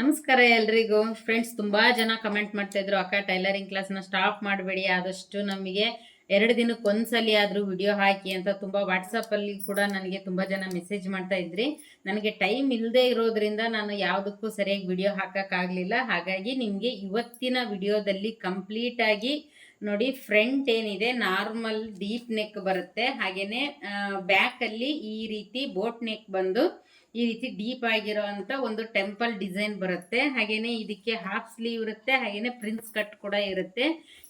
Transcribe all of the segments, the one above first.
ನಮಸ್ಕಾರ ಎಲ್ರಿಗೂ. ಫ್ರೆಂಡ್ಸ್ ತುಂಬಾ ಜನ ಕಮೆಂಟ್ ಮಾಡ್ತಾ ಇದ್ರು. ಅಕ್ಕ ಟೈಲರಿಂಗ್ ಕ್ಲಾಸ್ನ ಸ್ಟಾಪ್ ಮಾಡಬೇಡಿ. ಆದಷ್ಟು ನಮಗೆ ಎರಡು ದಿನಕ್ಕೆ ಒಂದ್ಸಲಿ ಆದ್ರೂ ವಿಡಿಯೋ ಹಾಕಿ ಅಂತ ತುಂಬಾ ವಾಟ್ಸಪ್ಪಲ್ಲಿ ಕೂಡ ನನಗೆ ತುಂಬಾ ಜನ ಮೆಸೇಜ್ ಮಾಡ್ತಾ ಇದ್ರಿ. ನನಗೆ ಟೈಮ್ ಇಲ್ಲದೆ ಇರೋದ್ರಿಂದ ನಾನು ಯಾವುದಕ್ಕೂ ಸರಿಯಾಗಿ ವಿಡಿಯೋ ಹಾಕೋಕ್ಕಾಗಲಿಲ್ಲ ಹಾಗಾಗಿ ನಿಮಗೆ ಇವತ್ತಿನ ವಿಡಿಯೋದಲ್ಲಿ ಕಂಪ್ಲೀಟ್ ಆಗಿ ನೋಡಿ ಫ್ರಂಟ್ ಏನಿದೆ ನಾರ್ಮಲ್ ಡೀಪ್ ನೆಕ್ ಬರುತ್ತೆ. ಹಾಗೆಯೇ ಬ್ಯಾಕ್ ಅಲ್ಲಿ ಈ ರೀತಿ ಬೋಟ್ ನೆಕ್ ಬಂದು ಈ ರೀತಿ ಡೀಪ್ ಆಗಿರೋ ಒಂದು ಟೆಂಪಲ್ ಡಿಸೈನ್ ಬರುತ್ತೆ. ಹಾಗೇನೆ ಇದಕ್ಕೆ ಹಾಫ್ ಸ್ಲೀವ್ ಇರುತ್ತೆ, ಹಾಗೇನೆ ಪ್ರಿನ್ಸ್ ಕಟ್ ಕೂಡ ಇರುತ್ತೆ.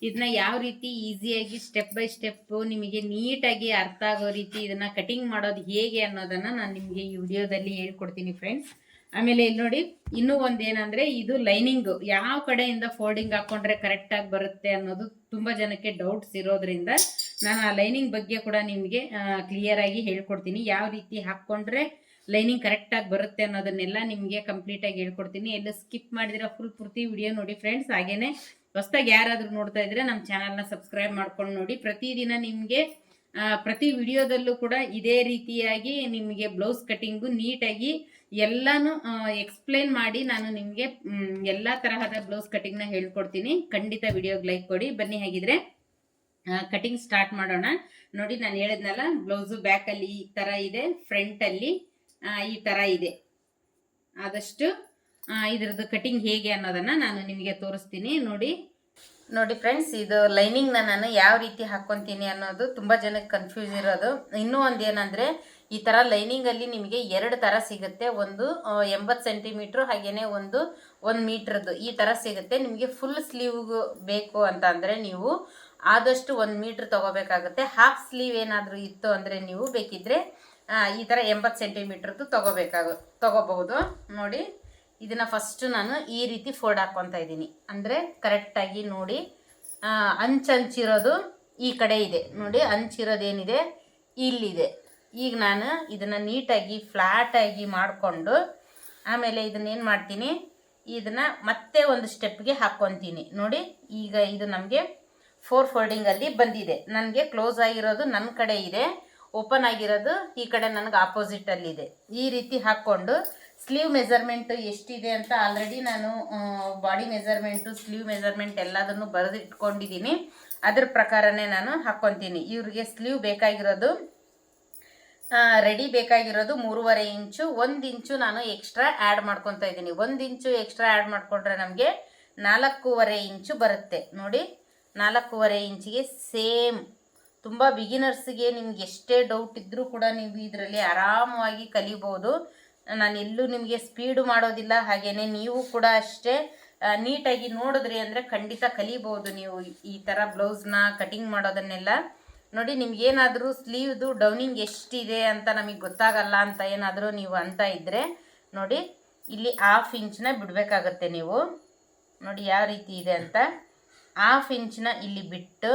ಇದನ್ನ ಯಾವ ರೀತಿ ಈಸಿಯಾಗಿ ಸ್ಟೆಪ್ ಬೈ ಸ್ಟೆಪ್ ನಿಮಗೆ ನೀಟಾಗಿ ಅರ್ಥ ಆಗೋ ರೀತಿ ಇದನ್ನ ಕಟಿಂಗ್ ಮಾಡೋದು ಹೇಗೆ ಅನ್ನೋದನ್ನ ನಾನು ನಿಮಗೆ ಈ ವಿಡಿಯೋದಲ್ಲಿ ಹೇಳ್ಕೊಡ್ತೀನಿ ಫ್ರೆಂಡ್ಸ್ ಆಮೇಲೆ ಇಲ್ಲಿ ನೋಡಿ, ಇನ್ನೂ ಒಂದೇನಂದ್ರೆ ಇದು ಲೈನಿಂಗ್. ಯಾವ ಕಡೆಯಿಂದ ಫೋಲ್ಡಿಂಗ್ ಹಾಕೊಂಡ್ರೆ ಕರೆಕ್ಟ್ ಆಗಿ ಬರುತ್ತೆ ಅನ್ನೋದು ತುಂಬಾ ಜನಕ್ಕೆ ಡೌಟ್ಸ್ ಇರೋದ್ರಿಂದ ನಾನು ಆ ಲೈನಿಂಗ್ ಬಗ್ಗೆ ಕೂಡ ನಿಮಗೆ ಕ್ಲಿಯರ್ ಆಗಿ ಹೇಳ್ಕೊಡ್ತೀನಿ. ಯಾವ ರೀತಿ ಹಾಕೊಂಡ್ರೆ ಲೈನಿಂಗ್ ಕರೆಕ್ಟ್ ಆಗಿ ಬರುತ್ತೆ ಅನ್ನೋದನ್ನೆಲ್ಲ ನಿಮಗೆ ಕಂಪ್ಲೀಟ್ ಆಗಿ ಹೇಳ್ಕೊಡ್ತೀನಿ. ಎಲ್ಲ ಸ್ಕಿಪ್ ಮಾಡಿದಿರೋ ಫುಲ್ ಪೂರ್ತಿ ವಿಡಿಯೋ ನೋಡಿ ಫ್ರೆಂಡ್ಸ್ ಹಾಗೇನೆ ಹೊಸ್ತಾಗಿ ಯಾರಾದ್ರೂ ನೋಡ್ತಾ ಇದ್ರೆ ನಮ್ಮ ಚಾನಲ್ನ ಸಬ್ಸ್ಕ್ರೈಬ್ ಮಾಡ್ಕೊಂಡು ನೋಡಿ. ಪ್ರತಿದಿನ ನಿಮಗೆ ಪ್ರತಿ ವಿಡಿಯೋದಲ್ಲೂ ಕೂಡ ಇದೇ ರೀತಿಯಾಗಿ ನಿಮಗೆ ಬ್ಲೌಸ್ ಕಟ್ಟಿಂಗು ನೀಟಾಗಿ ಎಲ್ಲಾನು ಎಕ್ಸ್ಪ್ಲೇನ್ ಮಾಡಿ ನಾನು ನಿಮಗೆ ಎಲ್ಲ ತರಹದ ಬ್ಲೌಸ್ ಕಟ್ಟಿಂಗ್ನ ಹೇಳ್ಕೊಡ್ತೀನಿ. ಖಂಡಿತ ವಿಡಿಯೋಗೆ ಲೈಕ್ ಕೊಡಿ. ಬನ್ನಿ ಹಾಗಿದ್ರೆ ಕಟಿಂಗ್ ಸ್ಟಾರ್ಟ್ ಮಾಡೋಣ. ನೋಡಿ ನಾನು ಹೇಳಿದ್ನಲ್ಲ ಬ್ಲೌಸು ಬ್ಯಾಕಲ್ಲಿ ಈ ಥರ ಇದೆ ಫ್ರಂಟಲ್ಲಿ ಈ ಥರ ಇದೆ. ಆದಷ್ಟು ಇದ್ರದ್ದು ಕಟಿಂಗ್ ಹೇಗೆ ಅನ್ನೋದನ್ನ ನಾನು ನಿಮಗೆ ತೋರಿಸ್ತೀನಿ. ನೋಡಿ ನೋಡಿ ಫ್ರೆಂಡ್ಸ್ ಇದು ಲೈನಿಂಗ್ನ ನಾನು ಯಾವ ರೀತಿ ಹಾಕ್ಕೊತೀನಿ ಅನ್ನೋದು ತುಂಬ ಜನಕ್ಕೆ ಕನ್ಫ್ಯೂಸ್ ಇರೋದು. ಇನ್ನೂ ಒಂದು ಏನಂದರೆ ಈ ಥರ ಲೈನಿಂಗಲ್ಲಿ ನಿಮಗೆ ಎರಡು ಥರ ಸಿಗುತ್ತೆ. ಒಂದು ಎಂಬತ್ತು ಸೆಂಟಿಮೀಟ್ರ್ ಹಾಗೇನೆ ಒಂದು ಒಂದು ಮೀಟ್ರದ್ದು ಈ ಥರ ಸಿಗುತ್ತೆ. ನಿಮಗೆ ಫುಲ್ ಸ್ಲೀವ್ ಬೇಕು ಅಂತ ಅಂದರೆ ನೀವು ಆದಷ್ಟು ಒಂದು ಮೀಟ್ರ್ ತೊಗೋಬೇಕಾಗುತ್ತೆ. ಹಾಫ್ ಸ್ಲೀವ್ ಏನಾದರೂ ಇತ್ತು ಅಂದರೆ ನೀವು ಬೇಕಿದ್ರೆ ಆ, ಈ ಥರ ಎಂಬತ್ತು ಸೆಂಟಿಮೀಟ್ರದ್ದು ತೊಗೋಬೇಕಾಗ ತೊಗೋಬಹುದು. ನೋಡಿ ಇದನ್ನು ಫಸ್ಟು ನಾನು ಈ ರೀತಿ ಫೋಲ್ಡ್ ಹಾಕ್ಕೊತಾ ಇದ್ದೀನಿ. ಅಂದರೆ ಕರೆಕ್ಟಾಗಿ ನೋಡಿ ಅಂಚಂಚಿರೋದು ಈ ಕಡೆ ಇದೆ. ನೋಡಿ ಅಂಚಿರೋದೇನಿದೆ? ಇಲ್ಲಿದೆ. ಈಗ ನಾನು ಇದನ್ನು ನೀಟಾಗಿ ಫ್ಲ್ಯಾಟಾಗಿ ಮಾಡಿಕೊಂಡು ಆಮೇಲೆ ಇದನ್ನ ಏನು ಮಾಡ್ತೀನಿ? ಇದನ್ನು ಮತ್ತೆ ಒಂದು ಸ್ಟೆಪ್ಗೆ ಹಾಕ್ಕೊತೀನಿ ನೋಡಿ ಈಗ ಇದು ನಮಗೆ ಫೋರ್ ಫೋಲ್ಡಿಂಗಲ್ಲಿ ಬಂದಿದೆ. ನನಗೆ ಕ್ಲೋಸ್ ಆಗಿರೋದು ನನ್ನ ಕಡೆ ಇದೆ, ಓಪನ್ ಆಗಿರೋದು ಈ ಕಡೆ ನನಗೆ ಆಪೋಸಿಟಲ್ಲಿದೆ ಈ ರೀತಿ ಹಾಕ್ಕೊಂಡು ಸ್ಲೀವ್ ಮೆಜರ್ಮೆಂಟ್ ಎಷ್ಟಿದೆ ಅಂತ ಆಲ್ರೆಡಿ ನಾನು ಬಾಡಿ ಮೆಜರ್ಮೆಂಟು ಸ್ಲೀವ್ ಮೆಜರ್ಮೆಂಟ್ ಎಲ್ಲದನ್ನು ಬರೆದು ಇಟ್ಕೊಂಡಿದ್ದೀನಿ ಅದ್ರ ಪ್ರಕಾರನೇ ನಾನು ಹಾಕ್ಕೊತೀನಿ ಇವ್ರಿಗೆ ಸ್ಲೀವ್ ಬೇಕಾಗಿರೋದು ರೆಡಿ ಬೇಕಾಗಿರೋದು ಮೂರುವರೆ ಇಂಚು, ಒಂದು ಇಂಚು ನಾನು ಎಕ್ಸ್ಟ್ರಾ ಆ್ಯಡ್ ಮಾಡ್ಕೊತಾ ಇದ್ದೀನಿ ಒಂದು ಇಂಚು ಎಕ್ಸ್ಟ್ರಾ ಆ್ಯಡ್ ಮಾಡಿಕೊಂಡ್ರೆ ನಮಗೆ ನಾಲ್ಕೂವರೆ ಇಂಚು ಬರುತ್ತೆ. ನೋಡಿ ನಾಲ್ಕೂವರೆ ಇಂಚಿಗೆ ಸೇಮ್. ತುಂಬ ಬಿಗಿನರ್ಸ್ಗೆ ನಿಮ್ಗೆ ಎಷ್ಟೇ ಡೌಟ್ ಇದ್ದರೂ ಕೂಡ ನೀವು ಇದರಲ್ಲಿ ಆರಾಮವಾಗಿ ಕಲಿಬೋದು. ನಾನು ಎಲ್ಲೂ ನಿಮಗೆ ಸ್ಪೀಡು ಮಾಡೋದಿಲ್ಲ ಹಾಗೆಯೇ ನೀವು ಕೂಡ ಅಷ್ಟೇ ನೀಟಾಗಿ ನೋಡಿದ್ರಿ ಅಂದರೆ ಖಂಡಿತ ಕಲಿಬೋದು ನೀವು ಈ ಥರ ಬ್ಲೌಸ್ನ ಕಟಿಂಗ್ ಮಾಡೋದನ್ನೆಲ್ಲ. ನೋಡಿ ನಿಮ್ಗೇನಾದರೂ ಸ್ಲೀವ್ದು ಡೌನಿಂಗ್ ಎಷ್ಟಿದೆ ಅಂತ ನಮಗೆ ಗೊತ್ತಾಗಲ್ಲ ಅಂತ ಏನಾದರೂ ನೀವು ಅಂತ ಇದ್ದರೆ ನೋಡಿ, ಇಲ್ಲಿ ಹಾಫ್ ಇಂಚನ್ನ ಬಿಡಬೇಕಾಗತ್ತೆ ನೀವು. ನೋಡಿ, ಯಾವ ರೀತಿ ಇದೆ ಅಂತ. ಹಾಫ್ ಇಂಚನ್ನ ಇಲ್ಲಿ ಬಿಟ್ಟು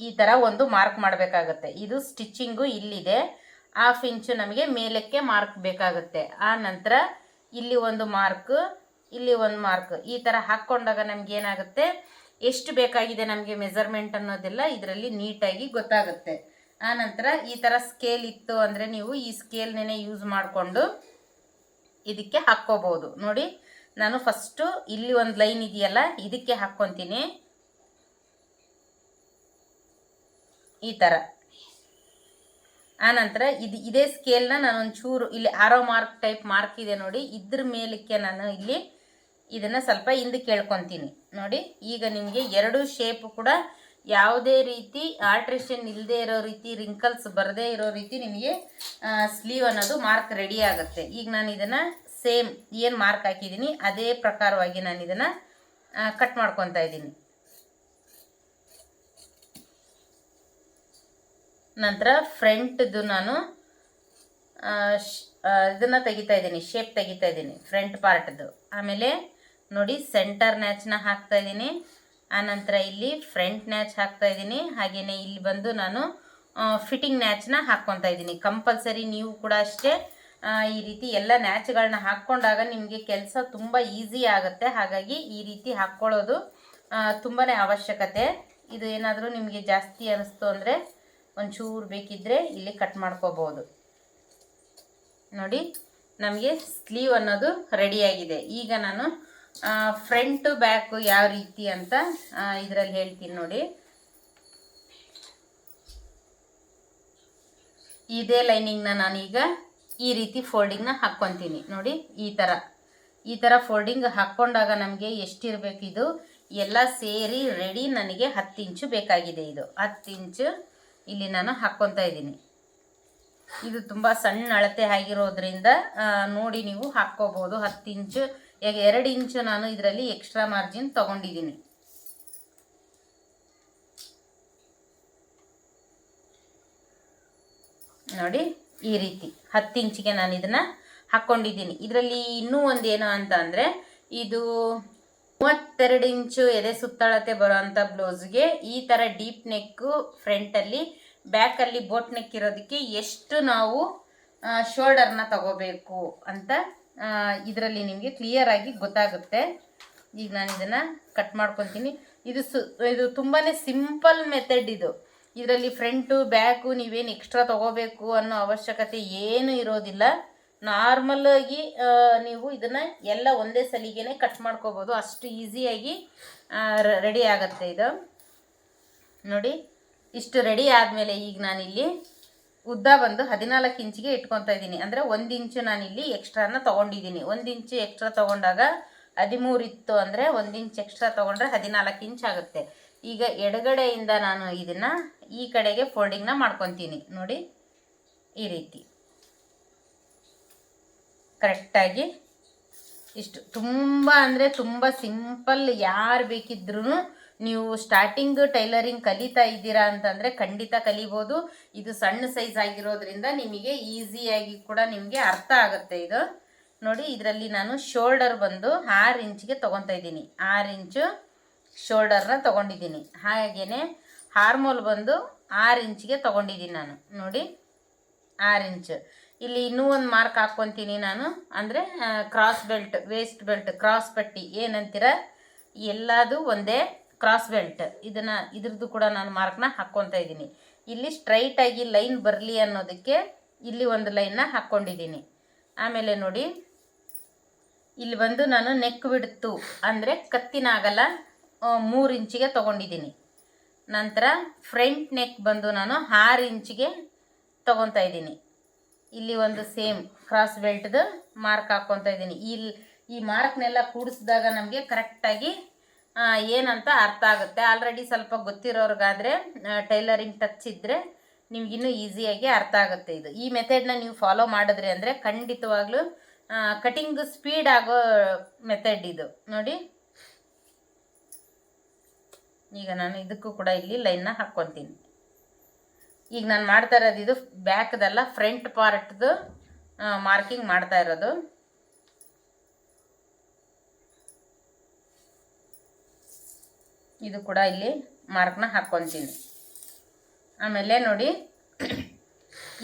ಈ ಥರ ಒಂದು ಮಾರ್ಕ್ ಮಾಡಬೇಕಾಗತ್ತೆ. ಇದು ಸ್ಟಿಚ್ಚಿಂಗು ಇಲ್ಲಿದೆ. ಹಾಫ್ ಇಂಚು ನಮಗೆ ಮೇಲಕ್ಕೆ ಮಾರ್ಕ್ ಬೇಕಾಗುತ್ತೆ. ಆ ನಂತರ ಇಲ್ಲಿ ಒಂದು ಮಾರ್ಕ್ ಇಲ್ಲಿ ಒಂದು ಮಾರ್ಕ್ ಈ ಥರ ಹಾಕ್ಕೊಂಡಾಗ ನಮ್ಗೆ ಏನಾಗುತ್ತೆ? ಎಷ್ಟು ಬೇಕಾಗಿದೆ ನಮಗೆ ಮೆಜರ್ಮೆಂಟ್ ಅನ್ನೋದೆಲ್ಲ ಇದರಲ್ಲಿ ನೀಟಾಗಿ ಗೊತ್ತಾಗುತ್ತೆ. ಆ ನಂತರ ಈ ಥರ ಸ್ಕೇಲ್ ಇತ್ತು ಅಂದರೆ ನೀವು ಈ ಸ್ಕೇಲ್ನೇ ಯೂಸ್ ಮಾಡಿಕೊಂಡು ಇದಕ್ಕೆ ಹಾಕ್ಕೋಬೋದು ನೋಡಿ ನಾನು ಫಸ್ಟು ಇಲ್ಲಿ ಒಂದು ಲೈನ್ ಇದೆಯಲ್ಲ, ಇದಕ್ಕೆ ಹಾಕ್ಕೊತೀನಿ. ಈ ಥರ ಆನಂತರ ಇದು ಇದೇ ಸ್ಕೇಲ್ನ ನಾನು ಒಂಚೂರು ಇಲ್ಲಿ ಆರೋ ಮಾರ್ಕ್ ಟೈಪ್ ಮಾರ್ಕ್ ಇದೆ ನೋಡಿ, ಇದ್ರ ಮೇಲಕ್ಕೆ ನಾನು ಇಲ್ಲಿ ಇದನ್ನು ಸ್ವಲ್ಪ ಹಿಂದೆ ಕೇಳ್ಕೊತೀನಿ. ನೋಡಿ, ಈಗ ನಿಮಗೆ ಎರಡು ಶೇಪ್ ಕೂಡ ಯಾವುದೇ ರೀತಿ ಆಲ್ಟ್ರೇಷನ್ ಇಲ್ಲದೆ ಇರೋ ರೀತಿ ರಿಂಕಲ್ಸ್ ಬರದೇ ಇರೋ ರೀತಿ ನಿಮಗೆ ಸ್ಲೀವ್ ಅನ್ನೋದು ಮಾರ್ಕ್ ರೆಡಿ ಆಗುತ್ತೆ. ಈಗ ನಾನು ಇದನ್ನು ಸೇಮ್ ಏನು ಮಾರ್ಕ್ ಹಾಕಿದ್ದೀನಿ ಅದೇ ಪ್ರಕಾರವಾಗಿ ನಾನು ಇದನ್ನು ಕಟ್ ಮಾಡ್ಕೊತಾ ಇದ್ದೀನಿ. ನಂತರ ಫ್ರಂಟ್ದು ನಾನು ಇದನ್ನು ತೆಗಿತಾ ಇದ್ದೀನಿ ಶೇಪ್ ತೆಗಿತಾ ಇದ್ದೀನಿ ಫ್ರಂಟ್ ಪಾರ್ಟ್ದು ಆಮೇಲೆ ನೋಡಿ ಸೆಂಟರ್ ನ್ಯಾಚ್ನ ಹಾಕ್ತಾ ಇದ್ದೀನಿ. ಆನಂತರ ಇಲ್ಲಿ ಫ್ರಂಟ್ ನ್ಯಾಚ್ ಹಾಕ್ತಾ ಇದ್ದೀನಿ. ಹಾಗೆಯೇ ಇಲ್ಲಿ ಬಂದು ನಾನು ಫಿಟ್ಟಿಂಗ್ ನ್ಯಾಚ್ನ ಹಾಕ್ಕೊತಾ ಇದ್ದೀನಿ. ಕಂಪಲ್ಸರಿ ನೀವು ಕೂಡ ಅಷ್ಟೇ ಈ ರೀತಿ ಎಲ್ಲ ನ್ಯಾಚ್ಗಳನ್ನ ಹಾಕ್ಕೊಂಡಾಗ ನಿಮಗೆ ಕೆಲಸ ತುಂಬ ಈಸಿ ಆಗುತ್ತೆ. ಹಾಗಾಗಿ ಈ ರೀತಿ ಹಾಕ್ಕೊಳ್ಳೋದು ತುಂಬಾ ಅವಶ್ಯಕತೆ. ಇದು ಏನಾದರೂ ನಿಮಗೆ ಜಾಸ್ತಿ ಅನಿಸ್ತು ಅಂದರೆ ಒಂಚೂರು ಬೇಕಿದ್ದರೆ ಇಲ್ಲಿ ಕಟ್ ಮಾಡ್ಕೋಬೋದು. ನೋಡಿ, ನಮಗೆ ಸ್ಲೀವ್ ಅನ್ನೋದು ರೆಡಿಯಾಗಿದೆ ಈಗ ನಾನು ಫ್ರಂಟು ಬ್ಯಾಕು ಯಾವ ರೀತಿ ಅಂತ ಇದರಲ್ಲಿ ಹೇಳ್ತೀನಿ ನೋಡಿ. ಇದೇ ಲೈನಿಂಗ್ನ ನಾನೀಗ ಈ ರೀತಿ ಫೋಲ್ಡಿಂಗ್ನ ಹಾಕ್ಕೊತೀನಿ. ನೋಡಿ, ಈ ಥರ ಈ ಥರ ಫೋಲ್ಡಿಂಗ್ ಹಾಕ್ಕೊಂಡಾಗ ನಮಗೆ ಎಷ್ಟಿರಬೇಕು ಇದು ಎಲ್ಲ ಸೇರಿ ರೆಡಿ ನನಗೆ ಹತ್ತು ಇಂಚು ಬೇಕಾಗಿದೆ ಇದು. ಹತ್ತು ಇಂಚು ಇಲ್ಲಿ ನಾನು ಹಾಕ್ಕೊತಾ ಇದ್ದೀನಿ. ಇದು ತುಂಬ ಸಣ್ಣ ಅಳತೆ ಆಗಿರೋದ್ರಿಂದ ನೋಡಿ ನೀವು ಹಾಕ್ಕೋಬೋದು. ಹತ್ತು ಇಂಚು, ಈಗ ಎರಡು ಇಂಚು ನಾನು ಇದರಲ್ಲಿ ಎಕ್ಸ್ಟ್ರಾ ಮಾರ್ಜಿನ್ ತೊಗೊಂಡಿದ್ದೀನಿ. ನೋಡಿ ಈ ರೀತಿ ಹತ್ತು ಇಂಚಿಗೆ ನಾನು ಇದನ್ನ ಹಾಕ್ಕೊಂಡಿದ್ದೀನಿ ಇದರಲ್ಲಿ ಇನ್ನೂ ಒಂದು ಏನು ಅಂತ ಅಂದರೆ, ಇದು ಮೂವತ್ತೆರಡು ಇಂಚು ಎದೆ ಸುತ್ತಳತೆ ಬರೋವಂಥ ಬ್ಲೌಸ್ಗೆ ಈ ಥರ ಡೀಪ್ ನೆಕ್ಕು ಫ್ರಂಟಲ್ಲಿ, ಬ್ಯಾಕಲ್ಲಿ ಬೋಟ್ ನೆಕ್ ಇರೋದಕ್ಕೆ ಎಷ್ಟು ನಾವು ಶೋಲ್ಡರ್ನ ತಗೋಬೇಕು ಅಂತ ಇದರಲ್ಲಿ ನಿಮಗೆ ಕ್ಲಿಯರ್ ಆಗಿ ಗೊತ್ತಾಗುತ್ತೆ. ಈಗ ನಾನು ಇದನ್ನು ಕಟ್ ಮಾಡ್ಕೊತೀನಿ. ಇದು ಸು, ಇದು ತುಂಬಾ ಸಿಂಪಲ್ ಮೆಥಡ್ ಇದು. ಇದರಲ್ಲಿ ಫ್ರಂಟು ಬ್ಯಾಕು ನೀವೇನು ಎಕ್ಸ್ಟ್ರಾ ತಗೋಬೇಕು ಅನ್ನೋ ಅವಶ್ಯಕತೆ ಏನು ಇರೋದಿಲ್ಲ. ನಾರ್ಮಲ್ ಆಗಿ ನೀವು ಇದನ್ನು ಎಲ್ಲ ಒಂದೇ ಸಲಿಗೆನೆ ಕಟ್ ಮಾಡ್ಕೋಬೋದು. ಅಷ್ಟು ಈಸಿಯಾಗಿ ರೆಡಿ ಆಗುತ್ತೆ ಇದು. ನೋಡಿ, ಇಷ್ಟು ರೆಡಿ ಆದಮೇಲೆ ಈಗ ನಾನಿಲ್ಲಿ ಉದ್ದ ಬಂದು ಹದಿನಾಲ್ಕು ಇಂಚಿಗೆ ಇಟ್ಕೊತಾ ಇದ್ದೀನಿ. ಅಂದರೆ ಒಂದು ಇಂಚು ನಾನಿಲ್ಲಿ ಎಕ್ಸ್ಟ್ರಾನ ತೊಗೊಂಡಿದ್ದೀನಿ. ಒಂದು ಇಂಚು ಎಕ್ಸ್ಟ್ರಾ ತೊಗೊಂಡಾಗ ಹದಿಮೂರು ಇತ್ತು ಅಂದರೆ ಒಂದು ಇಂಚ್ ಎಕ್ಸ್ಟ್ರಾ ತೊಗೊಂಡ್ರೆ ಹದಿನಾಲ್ಕು ಇಂಚ್ ಆಗುತ್ತೆ. ಈಗ ಎಡಗಡೆಯಿಂದ ನಾನು ಇದನ್ನು ಈ ಕಡೆಗೆ ಫೋಲ್ಡಿಂಗ್ನ ಮಾಡ್ಕೊತೀನಿ. ನೋಡಿ, ಈ ರೀತಿ. ಕರೆಕ್ಟಾಗಿ ಇಷ್ಟು ತುಂಬ ಅಂದರೆ ತುಂಬ ಸಿಂಪಲ್ ಯಾರು ಬೇಕಿದ್ರೂ ನೀವು ಸ್ಟಾರ್ಟಿಂಗ್ ಟೈಲರಿಂಗ್ ಕಲಿತಾ ಇದ್ದೀರಾ ಅಂತಂದರೆ ಖಂಡಿತ ಕಲಿಬೋದು. ಇದು ಸಣ್ಣ ಸೈಜ್ ಆಗಿರೋದ್ರಿಂದ ನಿಮಗೆ ಈಸಿಯಾಗಿ ಕೂಡ ನಿಮಗೆ ಅರ್ಥ ಆಗುತ್ತೆ ಇದು. ನೋಡಿ, ಇದರಲ್ಲಿ ನಾನು ಶೋಲ್ಡರ್ ಬಂದು ಆರು ಇಂಚಿಗೆ ತೊಗೊತಾ ಇದ್ದೀನಿ. ಆರು ಇಂಚು ಶೋಲ್ಡರ್ನ ತೊಗೊಂಡಿದ್ದೀನಿ. ಹಾಗೆಯೇ ಹಾರ್ಮೋಲ್ ಬಂದು ಆರು ಇಂಚಿಗೆ ತೊಗೊಂಡಿದ್ದೀನಿ ನಾನು. ನೋಡಿ, ಆರು ಇಂಚ್. ಇಲ್ಲಿ ಇನ್ನೂ ಒಂದು ಮಾರ್ಕ್ ಹಾಕ್ಕೊತೀನಿ ನಾನು. ಅಂದರೆ cross belt waist belt cross ಪಟ್ಟಿ. ಏನಂತೀರ? ಎಲ್ಲದು ಒಂದೇ ಕ್ರಾಸ್ ಬೆಲ್ಟ್ ಇದನ್ನು, ಇದ್ರದ್ದು ಕೂಡ ನಾನು ಮಾರ್ಕ್ನ ಹಾಕ್ಕೊತಾ ಇದ್ದೀನಿ. ಇಲ್ಲಿ ಸ್ಟ್ರೈಟಾಗಿ ಲೈನ್ ಬರಲಿ ಅನ್ನೋದಕ್ಕೆ ಇಲ್ಲಿ ಒಂದು ಲೈನ್ನ ಹಾಕ್ಕೊಂಡಿದ್ದೀನಿ ಆಮೇಲೆ ನೋಡಿ, ಇಲ್ಲಿ ಬಂದು ನಾನು ನೆಕ್ ಬಿಡ್ತು ಅಂದರೆ ಕತ್ತಿನಾಗಲ್ಲ ಮೂರು ಇಂಚಿಗೆ ತೊಗೊಂಡಿದ್ದೀನಿ. ನಂತರ ಫ್ರಂಟ್ ನೆಕ್ ಬಂದು ನಾನು ಆರು ಇಂಚಿಗೆ ತೊಗೊತಾ ಇದ್ದೀನಿ. ಇಲ್ಲಿ ಒಂದು ಸೇಮ್ ಕ್ರಾಸ್ ಬೆಲ್ಟ್ದು ಮಾರ್ಕ್ ಹಾಕ್ಕೊತಾ ಇದ್ದೀನಿ. ಇಲ್ಲಿ ಈ ಮಾರ್ಕ್ನೆಲ್ಲ ಕೂಡಿಸಿದಾಗ ನಮಗೆ ಕರೆಕ್ಟಾಗಿ ಏನಂತ ಅರ್ಥ ಆಗುತ್ತೆ. ಆಲ್ರೆಡಿ ಸ್ವಲ್ಪ ಗೊತ್ತಿರೋರ್ಗಾದರೆ ಟೈಲರಿಂಗ್ ಟಚ್ ಇದ್ದರೆ ನಿಮಗಿನ್ನೂ ಈಸಿಯಾಗಿ ಅರ್ಥ ಆಗುತ್ತೆ ಇದು. ಈ ಮೆಥಡ್ನ ನೀವು ಫಾಲೋ ಮಾಡಿದ್ರಿ ಅಂದರೆ ಖಂಡಿತವಾಗ್ಲೂ ಕಟಿಂಗ್ ಸ್ಪೀಡ್ ಆಗೋ ಮೆಥಡ್ ಇದು. ನೋಡಿ. ಈಗ ನಾನು ಇದಕ್ಕೂ ಕೂಡ ಇಲ್ಲಿ ಲೈನ್ನ ಹಾಕ್ಕೊತೀನಿ ಈಗ ನಾನು ಮಾಡ್ತಾ ಇರೋದು ಇದು ಬ್ಯಾಕ್ದೆಲ್ಲ ಫ್ರಂಟ್ ಪಾರ್ಟ್ದು ಮಾರ್ಕಿಂಗ್ ಮಾಡ್ತಾ ಇರೋದು. ಇದು ಕೂಡ ಇಲ್ಲಿ ಮಾರ್ಕ್ನ ಹಾಕ್ಕೊತೀನಿ ಆಮೇಲೆ ನೋಡಿ,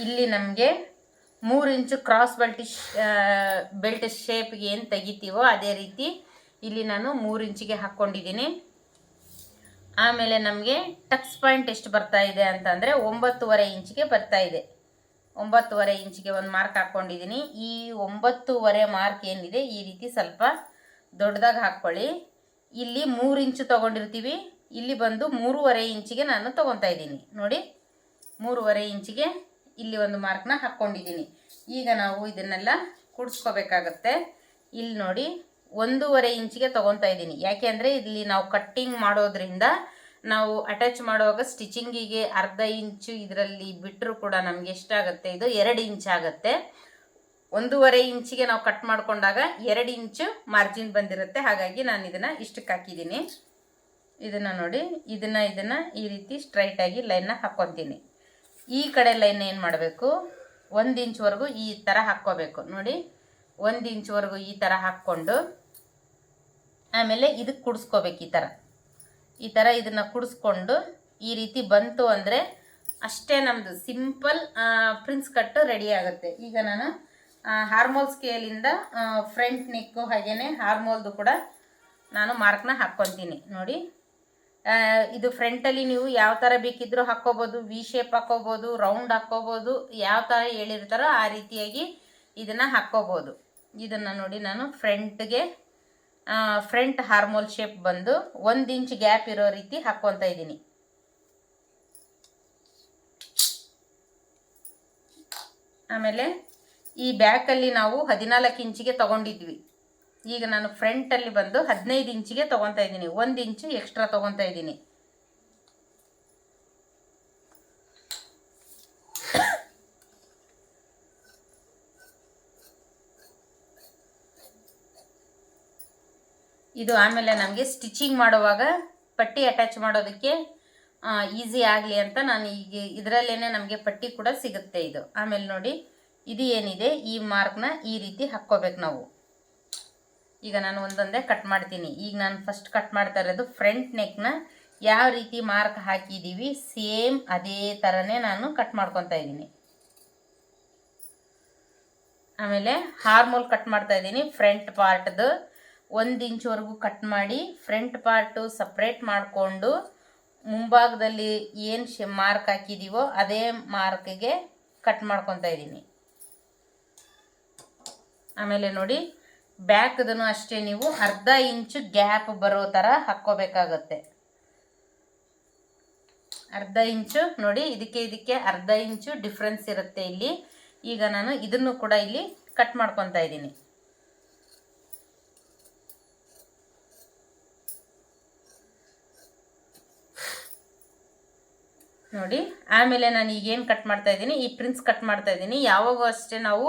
ಇಲ್ಲಿ ನಮಗೆ ಮೂರು ಇಂಚು ಕ್ರಾಸ್ ಬೆಲ್ಟ್ ಬೆಲ್ಟ್ ಶೇಪ್ಗೆ ಏನು ತೆಗಿತೀವೋ ಅದೇ ರೀತಿ ಇಲ್ಲಿ ನಾನು ಮೂರು ಇಂಚಿಗೆ ಹಾಕ್ಕೊಂಡಿದ್ದೀನಿ ಆಮೇಲೆ ನಮಗೆ ಟಕ್ಸ್ ಪಾಯಿಂಟ್ ಎಷ್ಟು ಬರ್ತಾ ಇದೆ ಅಂತಂದರೆ ಒಂಬತ್ತುವರೆ ಇಂಚಿಗೆ ಬರ್ತಾ ಇದೆ. ಒಂಬತ್ತುವರೆ ಇಂಚಿಗೆ ಒಂದು ಮಾರ್ಕ್ ಹಾಕ್ಕೊಂಡಿದ್ದೀನಿ ಈ ಒಂಬತ್ತುವರೆ ಮಾರ್ಕ್ ಏನಿದೆ, ಈ ರೀತಿ ಸ್ವಲ್ಪ ದೊಡ್ಡದಾಗಿ ಹಾಕ್ಕೊಳ್ಳಿ. ಇಲ್ಲಿ ಮೂರು ಇಂಚು ತೊಗೊಂಡಿರ್ತೀವಿ. ಇಲ್ಲಿ ಬಂದು ಮೂರುವರೆ ಇಂಚಿಗೆ ನಾನು ತೊಗೊತಾ ಇದ್ದೀನಿ. ನೋಡಿ, ಮೂರುವರೆ ಇಂಚಿಗೆ ಇಲ್ಲಿ ಒಂದು ಮಾರ್ಕ್ನ ಹಾಕ್ಕೊಂಡಿದ್ದೀನಿ ಈಗ ನಾವು ಇದನ್ನೆಲ್ಲ ಕೂಡಿಸ್ಕೋಬೇಕಾಗತ್ತೆ. ಇಲ್ಲಿ ನೋಡಿ ಒಂದೂವರೆ ಇಂಚಿಗೆ ತೊಗೊತಾ ಇದ್ದೀನಿ. ಯಾಕೆ ಅಂದರೆ ಇಲ್ಲಿ ನಾವು ಕಟ್ಟಿಂಗ್ ಮಾಡೋದ್ರಿಂದ ನಾವು ಅಟ್ಯಾಚ್ ಮಾಡುವಾಗ ಸ್ಟಿಚಿಂಗಿಗೆ ಅರ್ಧ ಇಂಚು ಇದರಲ್ಲಿ ಬಿಟ್ಟರು ಕೂಡ ನಮಗೆ ಎಷ್ಟಾಗುತ್ತೆ ಇದು ಎರಡು ಇಂಚ್ ಆಗುತ್ತೆ. ಒಂದೂವರೆ ಇಂಚಿಗೆ ನಾವು ಕಟ್ ಮಾಡಿಕೊಂಡಾಗ ಎರಡು ಇಂಚು ಮಾರ್ಜಿನ್ ಬಂದಿರುತ್ತೆ. ಹಾಗಾಗಿ ನಾನು ಇದನ್ನು ಇಷ್ಟಕ್ಕೆ ಹಾಕಿದ್ದೀನಿ. ಇದನ್ನು ನೋಡಿ, ಇದನ್ನು ಇದನ್ನು ಈ ರೀತಿ ಸ್ಟ್ರೈಟಾಗಿ ಲೈನ್ನ ಹಾಕ್ಕೊತೀನಿ ಈ ಕಡೆ ಲೈನ್ ಏನು ಮಾಡಬೇಕು? ಒಂದು ಇಂಚ್ವರೆಗೂ ಈ ಥರ ಹಾಕ್ಕೋಬೇಕು. ನೋಡಿ, ಒಂದು ಇಂಚ್ವರೆಗೂ ಈ ಥರ ಹಾಕ್ಕೊಂಡು ಆಮೇಲೆ ಇದಕ್ಕೆ ಕುಡಿಸ್ಕೋಬೇಕು ಈ ಥರ ಈ ಥರ ಇದನ್ನು ಕುಡಿಸ್ಕೊಂಡು ಈ ರೀತಿ ಬಂತು ಅಂದರೆ ಅಷ್ಟೇ ನಮ್ಮದು ಸಿಂಪಲ್ ಪ್ರಿನ್ಸ್ ಕಟ್ಟು ರೆಡಿ ಆಗುತ್ತೆ. ಈಗ ನಾನು ಹಾರ್ಮೋಲ್ ಸ್ಕೇಲಿಂದ ಫ್ರಂಟ್ ನೆಕ್ಕು ಹಾಗೆಯೇ ಹಾರ್ಮೋಲ್ದು ಕೂಡ ನಾನು ಮಾರ್ಕ್ನ ಹಾಕ್ಕೊತೀನಿ. ನೋಡಿ ಇದು ಫ್ರಂಟಲ್ಲಿ ನೀವು ಯಾವ ಥರ ಬೇಕಿದ್ರೂ ಹಾಕ್ಕೋಬೋದು ವಿ ಶೇಪ್ ಹಾಕ್ಕೋಬೋದು ರೌಂಡ್ ಹಾಕ್ಕೋಬೋದು, ಯಾವ ಥರ ಹೇಳಿರ್ತಾರೋ ಆ ರೀತಿಯಾಗಿ ಇದನ್ನು ಹಾಕ್ಕೋಬೋದು. ಇದನ್ನು ನೋಡಿ ನಾನು ಫ್ರಂಟ್ಗೆ ಫ್ರಂಟ್ ಹಾರ್ಮೋಲ್ ಶೇಪ್ ಬಂದು ಒಂದು ಇಂಚ್ ಗ್ಯಾಪ್ ಇರೋ ರೀತಿ ಹಾಕ್ಕೊತಾ ಇದ್ದೀನಿ. ಆಮೇಲೆ ಈ ಬ್ಯಾಕಲ್ಲಿ ನಾವು ಹದಿನಾಲ್ಕು ಇಂಚಿಗೆ ತಗೊಂಡಿದ್ವಿ. ಈಗ ನಾನು ಫ್ರಂಟಲ್ಲಿ ಬಂದು ಹದಿನೈದು ಇಂಚಿಗೆ ತೊಗೊತಾ ಇದ್ದೀನಿ. ಒಂದು ಇಂಚು ಎಕ್ಸ್ಟ್ರಾ ತೊಗೊತಾ ಇದ್ದೀನಿ. ಇದು ಆಮೇಲೆ ನಮಗೆ ಸ್ಟಿಚಿಂಗ್ ಮಾಡುವಾಗ ಪಟ್ಟಿ ಅಟ್ಯಾಚ್ ಮಾಡೋದಕ್ಕೆ ಈಸಿ ಆಗಲಿ ಅಂತ ನಾನು ಈಗ ಇದರಲ್ಲೇ ನಮಗೆ ಪಟ್ಟಿ ಕೂಡ ಸಿಗುತ್ತೆ ಇದು. ಆಮೇಲೆ ನೋಡಿ, ಇದು ಏನಿದೆ? ಈ ಮಾರ್ಕ್ನ ಈ ರೀತಿ ಹಾಕ್ಕೋಬೇಕು ನಾವು. ಈಗ ನಾನು ಒಂದೊಂದೇ ಕಟ್ ಮಾಡ್ತೀನಿ. ಈಗ ನಾನು ಫಸ್ಟ್ ಕಟ್ ಮಾಡ್ತಾ ಇರೋದು ಫ್ರಂಟ್ ನೆಕ್ನ ಯಾವ ರೀತಿ ಮಾರ್ಕ್ ಹಾಕಿದ್ದೀವಿ ಸೇಮ್ ಅದೇ ಥರನೇ ನಾನು ಕಟ್ ಮಾಡ್ಕೊತಾ ಇದ್ದೀನಿ. ಆಮೇಲೆ ಹಾರ್ಮೋಲ್ ಕಟ್ ಮಾಡ್ತಾ ಇದ್ದೀನಿ ಫ್ರಂಟ್ ಪಾರ್ಟ್ದು ಒಂದು ಇಂಚ್ವರೆಗೂ ಕಟ್ ಮಾಡಿ ಫ್ರಂಟ್ ಪಾರ್ಟು ಸಪ್ರೇಟ್ ಮಾಡಿಕೊಂಡು ಮುಂಭಾಗದಲ್ಲಿ ಏನು ಶೆ ಮಾರ್ಕ್ ಹಾಕಿದ್ದೀವೋ ಅದೇ ಮಾರ್ಕ್ಗೆ ಕಟ್ ಮಾಡ್ಕೊತಾ ಇದ್ದೀನಿ. ಆಮೇಲೆ ನೋಡಿ ಬ್ಯಾಕ್ದನು ಅಷ್ಟೇ ನೀವು ಅರ್ಧ ಇಂಚು ಗ್ಯಾಪ್ ಬರೋ ಥರ ಹಾಕ್ಕೋಬೇಕಾಗತ್ತೆ. ಅರ್ಧ ಇಂಚು ನೋಡಿ, ಇದಕ್ಕೆ ಇದಕ್ಕೆ ಅರ್ಧ ಇಂಚು ಡಿಫ್ರೆನ್ಸ್ ಇರುತ್ತೆ ಇಲ್ಲಿ. ಈಗ ನಾನು ಇದನ್ನು ಕೂಡ ಇಲ್ಲಿ ಕಟ್ ಮಾಡ್ಕೊತಾ ಇದ್ದೀನಿ. ನೋಡಿ. ಆಮೇಲೆ ನಾನು ಈಗೇನು ಕಟ್ ಮಾಡ್ತಾ ಇದ್ದೀನಿ? ಈ ಪ್ರಿನ್ಸ್ ಕಟ್ ಮಾಡ್ತಾ ಇದ್ದೀನಿ. ಯಾವಾಗೂ ಅಷ್ಟೇ ನಾವು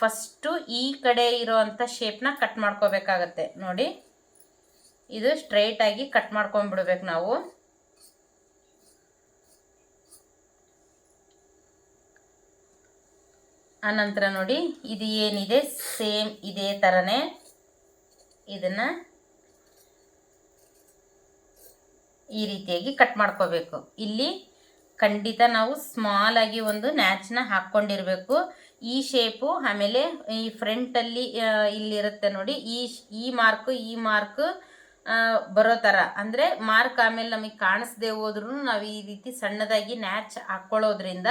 ಫಸ್ಟು ಈ ಕಡೆ ಇರೋವಂಥ ಶೇಪ್ನ ಕಟ್ ಮಾಡ್ಕೋಬೇಕಾಗತ್ತೆ. ನೋಡಿ. ಇದು ಸ್ಟ್ರೈಟಾಗಿ ಕಟ್ ಮಾಡ್ಕೊಂಬಿಡ್ಬೇಕು ನಾವು. ಆನಂತರ ನೋಡಿ, ಇದು ಏನಿದೆ? ಸೇಮ್ ಇದೇ ಥರನೇ ಇದನ್ನು ಈ ರೀತಿಯಾಗಿ ಕಟ್ ಮಾಡ್ಕೋಬೇಕು. ಇಲ್ಲಿ ಖಂಡಿತ ನಾವು ಸ್ಮಾಲ್ ಆಗಿ ಒಂದು ನ್ಯಾಚ್ನ ಹಾಕ್ಕೊಂಡಿರಬೇಕು. ಈ ಶೇಪು ಆಮೇಲೆ ಈ ಫ್ರಂಟಲ್ಲಿ ಇಲ್ಲಿರುತ್ತೆ ನೋಡಿ, ಈ ಈ ಮಾರ್ಕ್ ಈ ಮಾರ್ಕ್ ಬರೋ ಥರ ಅಂದರೆ ಮಾರ್ಕ್ ಆಮೇಲೆ ನಮಗೆ ಕಾಣಿಸ್ದೆ ಹೋದ್ರೂ ನಾವು ಈ ರೀತಿ ಸಣ್ಣದಾಗಿ ನ್ಯಾಚ್ ಹಾಕ್ಕೊಳ್ಳೋದ್ರಿಂದ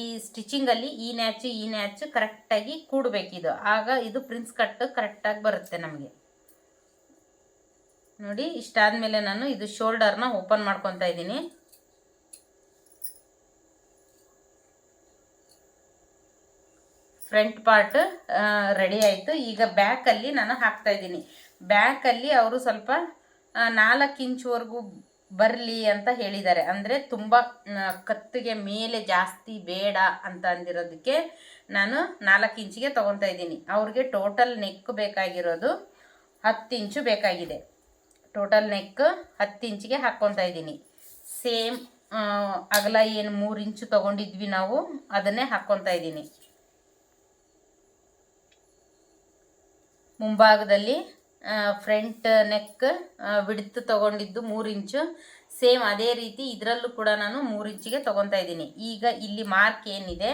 ಈ ಸ್ಟಿಚಿಂಗಲ್ಲಿ ಈ ನ್ಯಾಚು ಈ ನ್ಯಾಚ್ ಕರೆಕ್ಟಾಗಿ ಕೂಡಬೇಕಿದು. ಆಗ ಇದು ಪ್ರಿನ್ಸ್ ಕಟ್ ಕರೆಕ್ಟಾಗಿ ಬರುತ್ತೆ ನಮಗೆ. ನೋಡಿ, ಇಷ್ಟಾದಮೇಲೆ ನಾನು ಇದು ಶೋಲ್ಡರ್ನ ಓಪನ್ ಮಾಡ್ಕೊತಾ ಇದ್ದೀನಿ. ಫ್ರಂಟ್ ಪಾರ್ಟ್ ರೆಡಿ ಆಯಿತು. ಈಗ ಬ್ಯಾಕಲ್ಲಿ ನಾನು ಹಾಕ್ತಾ ಇದ್ದೀನಿ. ಬ್ಯಾಕಲ್ಲಿ ಅವರು ಸ್ವಲ್ಪ ನಾಲ್ಕು ಇಂಚ್ವರೆಗೂ ಬರಲಿ ಅಂತ ಹೇಳಿದ್ದಾರೆ. ಅಂದರೆ ತುಂಬ ಕತ್ತಿಗೆ ಮೇಲೆ ಜಾಸ್ತಿ ಬೇಡ ಅಂತ ಅಂದಿರೋದಕ್ಕೆ ನಾನು ನಾಲ್ಕು ಇಂಚಿಗೆ ತೊಗೊತಾ ಇದ್ದೀನಿ. ಅವ್ರಿಗೆ ಟೋಟಲ್ ನೆಕ್ ಬೇಕಾಗಿರೋದು ಹತ್ತು ಇಂಚು ಬೇಕಾಗಿದೆ. ಟೋಟಲ್ ನೆಕ್ ಹತ್ತು ಇಂಚಿಗೆ ಹಾಕ್ಕೊತಾ ಇದ್ದೀನಿ. ಸೇಮ್ ಅಗಲ ಏನು ಮೂರು ಇಂಚು ತೊಗೊಂಡಿದ್ವಿ ನಾವು, ಅದನ್ನೇ ಹಾಕ್ಕೊತಾ ಇದ್ದೀನಿ. ಮುಂಭಾಗದಲ್ಲಿ ಫ್ರಂಟ್ ನೆಕ್ ವಿಡ್ತ್ ತಗೊಂಡಿದ್ದು ಮೂರು ಇಂಚು. ಸೇಮ್ ಅದೇ ರೀತಿ ಇದರಲ್ಲೂ ಕೂಡ ನಾನು ಮೂರು ಇಂಚಿಗೆ ತಗೊತಾ ಇದ್ದೀನಿ. ಈಗ ಇಲ್ಲಿ ಮಾರ್ಕ್ ಏನಿದೆ?